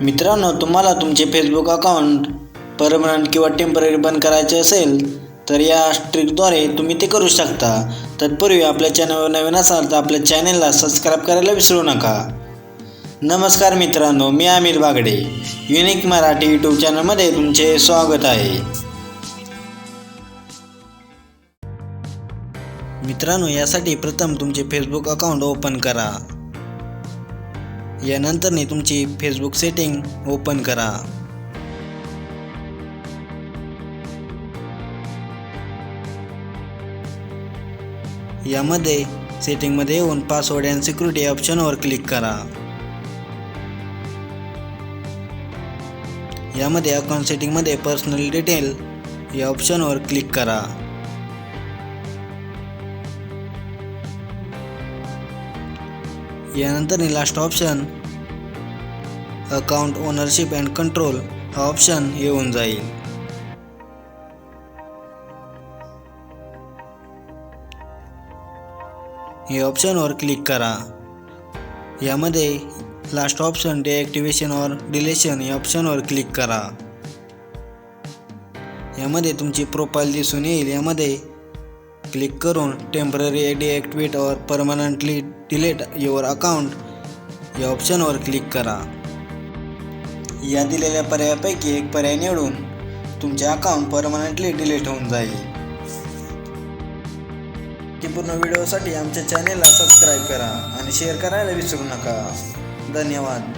मित्रांनो तुम्हाला तुमचे फेसबुक अकाउंट परमनंट किंवा टेंपररी बंद करायचे असेल तर या ट्रिकद्वारे तुम्ही ते करू शकता. तत्पूर्वी आपल्या चॅनलवर नवीन असाल तर आपल्या चॅनलला सबस्क्राईब करायला विसरू नका. नमस्कार मित्रांनो मी आमिर बागडे. युनिक मराठी यूट्यूब चॅनलमध्ये तुमचे स्वागत आहे. मित्रांनो यासाठी प्रथम तुमचे फेसबुक अकाउंट ओपन करा. यानंतरने तुमची फेसबुक सेटिंग ओपन करा. यामध्ये सेटिंगमध्ये येऊन पासवर्ड अँड सिक्युरिटी ऑप्शनवर क्लिक करा. यामध्ये अकाउंट सेटिंगमध्ये पर्सनल डिटेल या ऑप्शनवर क्लिक करा. यानंतर last option account ownership and control हा ऑप्शन येऊन जाईल. हे ऑप्शनवर क्लिक करा. यामध्ये last option deactivation or deletion या ऑप्शनवर क्लिक करा. यामध्ये तुमची प्रोफाईल दिसून येईल. यामध्ये क्लिक करून temporary deactivate or permanently delete your account या ऑप्शनवर क्लिक करा. या दिलेल्या पर्यायापैकी एक पर्याय निवडून तुमचे अकाउंट परमनंटली डिलीट होऊन जाईल. की पूर्ण व्हिडिओसाठी आमच्या चॅनेलला सबस्क्राईब करा आणि शेअर करायला विसरू नका. धन्यवाद.